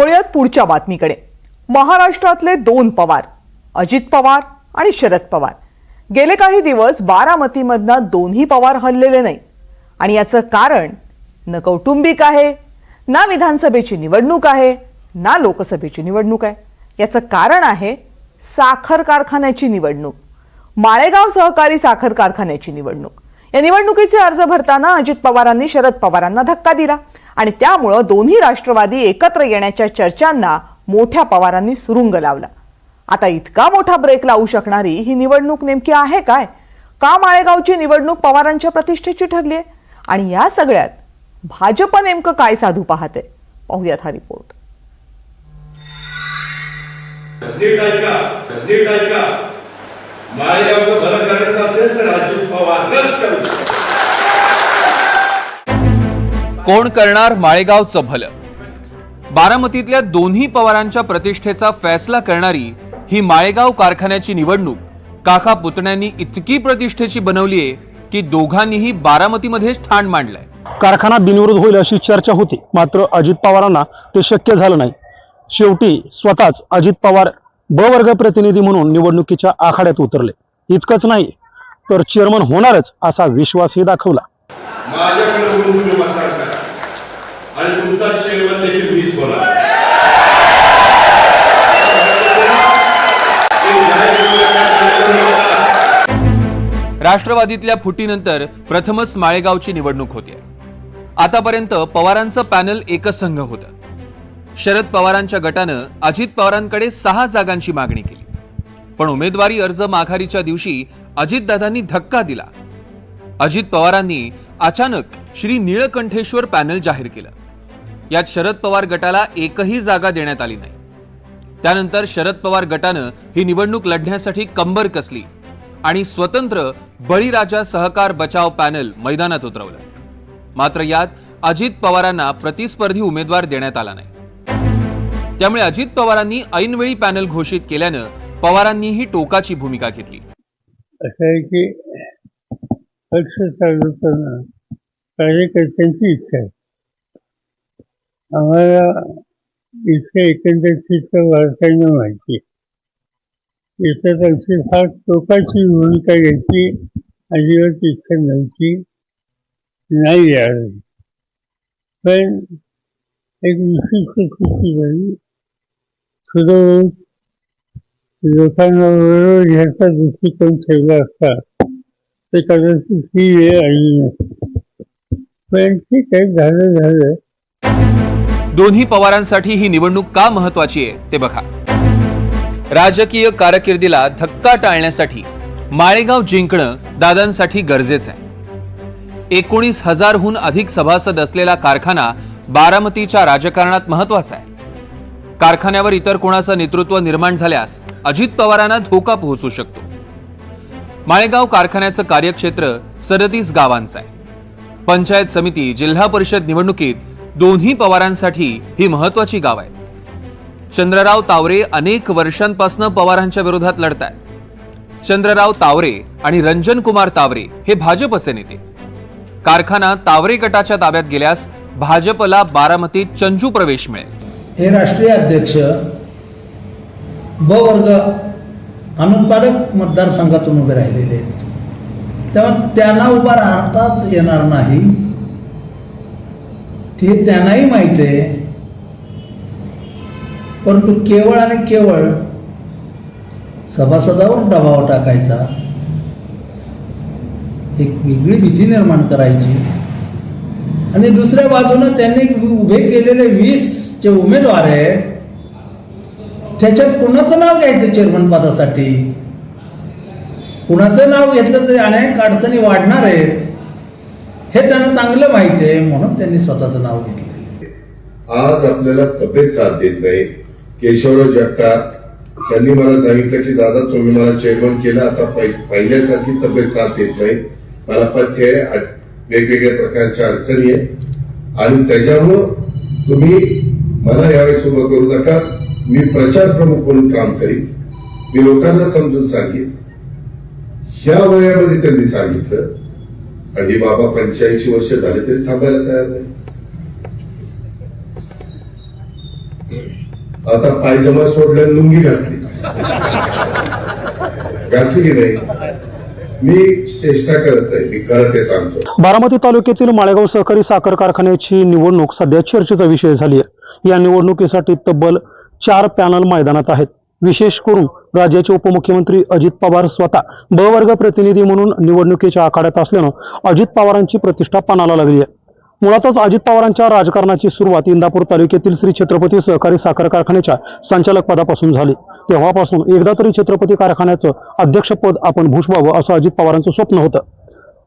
वळूयात पुढच्या बातमीकडे. महाराष्ट्रातले दोन पवार अजित पवार आणि शरद पवार. गेले काही दिवस बारामतीमधनं दोन्ही पवार हललेले नाही. आणि याचं कारण न कौटुंबिक आहे ना विधानसभेची निवडणूक आहे ना लोकसभेची निवडणूक आहे. याचं कारण आहे साखर कारखान्याची निवडणूक. माळेगाव सहकारी साखर कारखान्याची निवडणूक. या निवडणुकीचे अर्ज भरताना अजित पवारांनी शरद पवारांना धक्का दिला. आणि त्यामुळं दोन्ही राष्ट्रवादी एकत्र येण्याच्या चर्चांना मोठ्या पवारांनी सुरुंग लावला. आता इतका मोठा ब्रेक लावू शकणारी ही निवडणूक नेमकी आहे काय? का माळेगावची निवडणूक पवारांच्या प्रतिष्ठेची ठरली आहे? आणि या सगळ्यात भाजप नेमकं काय साधू पाहते? पाहूयात हा रिपोर्ट माळेगावचं भलं करायचं असेल तर राजीव पवारच करू कोण करणार माळेगावचं भलं? बारामतीतल्या दोन्ही पवारांच्या प्रतिष्ठेचा फैसला करणारी ही माळेगाव कारखान्याची निवडणूक काका पुतण्यांनी इतकी प्रतिष्ठेची बनवलीये की दोघांनीही बारामतीमध्येच ठाण मांडलंय. कारखाना बिनविरोध होईल अशी चर्चा होती मात्र अजित पवारांना ते शक्य झालं नाही. शेवटी स्वतःच अजित पवार ब वर्ग प्रतिनिधी म्हणून निवडणुकीच्या आखाड्यात उतरले. इतकंच नाही तर चेअरमन होणारच असा विश्वासही दाखवला माझ्याकडे बघून तुम्ही मतदान करा आणि तुमचा चेअरमन देखील मीच होणार. राष्ट्रवादीतल्या फुटीनंतर प्रथमच माळेगावची निवडणूक होते आतापर्यंत पवारांचं पॅनल एकसंघ होतं. शरद पवारांच्या गटानं अजित पवारांकडे सहा जागांची मागणी केली. पण उमेदवारी अर्ज माघारीच्या दिवशी अजितदादांनी धक्का दिला. अजित पवारांनी अचानक श्री निळकंठेश्वर पॅनल जाहीर केलं. यात शरद पवार गटाला एकही जागा देण्यात आली नाही. त्यानंतर शरद पवार गटानं ही निवडणूक लढण्यासाठी कंबर कसली आणि स्वतंत्र बळीराजा सहकार बचाव पॅनल मैदानात उतरवलं. मात्र यात अजित पवारांना प्रतिस्पर्धी उमेदवार देण्यात आला नाही. त्यामुळे अजित पवारांनी ऐनवेळी पॅनल घोषित केल्यानं पवारांनीही टोकाची भूमिका घेतली. असं आहे की पक्ष चालवताना कार्यकर्त्यांची इच्छा आहे. आम्हाला इथल्या एकंदरीतच्या वारसांना माहिती आहे. याच्यात फार टोकाची भूमिका घ्यायची अजिबात इच्छा नव्हती नाही यावेळी पण एक विशिष्ट खुशी झाली. सुद्धा लोकांना बरोबर ह्याचा दृष्टिकोन ठेवला असता ते कदाचित ही वेळ आली नसते. पण ठीक आहे झालं झालं. दोन्ही पवारांसाठी ही निवडणूक का महत्वाची आहे ते बघा. राजकीय कारकिर्दीला धक्का टाळण्यासाठी माळेगाव जिंकणं दादांसाठी गरजेचं आहे. एकोणीस हजारहून अधिक सभासद असलेला कारखाना बारामतीच्या राजकारणात महत्त्वाचा आहे. कारखान्यावर इतर कोणाचं नेतृत्व निर्माण झाल्यास अजित पवारांना धोका पोहोचू शकतो. माळेगाव कारखान्याचं कार्यक्षेत्र सदतीस गावांचं आहे. पंचायत समिती जिल्हा परिषद निवडणुकीत दोन्ही पवारांसाठी ही महत्वाची गाव आहे. चंद्रराव तावरे अनेक वर्षांपासून पवारांच्या विरोधात लढत आहेत चंद्रराव तावरे आणि रंजन कुमार तावरे हे भाजपचे नेते. कारखाना तावरे गटाच्या ताब्यात गेल्यास भाजपला बारामतीत चंजू प्रवेश मिळेल. हे राष्ट्रीय अध्यक्ष ब वर्ग अनुत्पादक मतदारसंघातून उभे राहिलेले आहेत. तेव्हा त्यांना उभा राहताच येणार नाही. ते त्यांनाही माहीत आहे. परंतु केवळ आणि केवळ सभासदावर दबाव टाकायचा. एक वेगळी भीती निर्माण करायची. आणि दुसऱ्या बाजूनं त्यांनी उभे केलेले वीस जे उमेदवार आहेत त्याच्यात कुणाचं नाव घ्यायचं चेअरमन पदासाठी? कुणाचं नाव घेतलं तरी अनेक अडचणी वाढणार आहेत. हे त्यांना चांगलं माहिती आहे म्हणून त्यांनी स्वतःचं नाव घेतलं आज आपल्याला तब्येत साथ देत नाही. केशवराव जगताप त्यांनी मला सांगितलं की दादा तुम्ही मला चेअरमन केलं आता पहि- पहिल्यासारखी तब्येत साथ देत नाही. मला पथ्य आहे वेगवेगळ्या प्रकारच्या अडचणी आहे आणि त्याच्यामुळं तुम्ही मला यावेळेस उभं करू नका. मी प्रचार प्रमुख म्हणून काम करीन. मी लोकांना समजून सांगेन. ह्या वयामध्ये त्यांनी सांगितलं आणि हे बाबा पंच्याऐंशी वर्ष झाले तरी थांबायला तयार नाही. आता पायजमा सोडल्या लुंगी घातली. घातली की नाही? मी चेष्टा करत नाही मी खरं ते सांगतो. बारामती तालुक्यातील माळेगाव सहकारी साखर कारखान्याची निवडणूक सध्या चर्चेचा विषय झाली आहे. या निवडणुकीसाठी तब्बल चार पॅनल मैदानात आहेत. विशेष करून राज्याचे उपमुख्यमंत्री अजित पवार स्वतः ब वर्ग प्रतिनिधी म्हणून निवडणुकीच्या आखाड्यात असल्यानं अजित पवारांची प्रतिष्ठा पानाला लागली आहे. मुळातच अजित पवारांच्या राजकारणाची सुरुवात इंदापूर तालुक्यातील श्री छत्रपती सहकारी साखर कारखान्याच्या संचालक पदापासून झाली. तेव्हापासून एकदा तरी छत्रपती कारखान्याचं अध्यक्षपद आपण भूषवावं असं अजित पवारांचं स्वप्न होतं.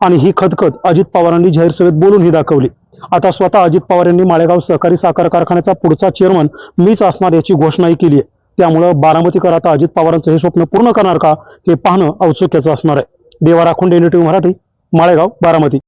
आणि ही खदखद अजित पवारांनी जाहीर सभेत बोलूनही दाखवली. आता स्वतः अजित पवार यांनी माळेगाव सहकारी साखर कारखान्याचा पुढचा चेअरमन मीच असणार याची घोषणाही केली आहे. त्यामुळं बारामतीकर आता अजित पवारांचं हे स्वप्न पूर्ण करणार का हे पाहणं औत्सुक्याचं असणार आहे. देवा राखुंडे टीव्ही मराठी माळेगाव बारामती.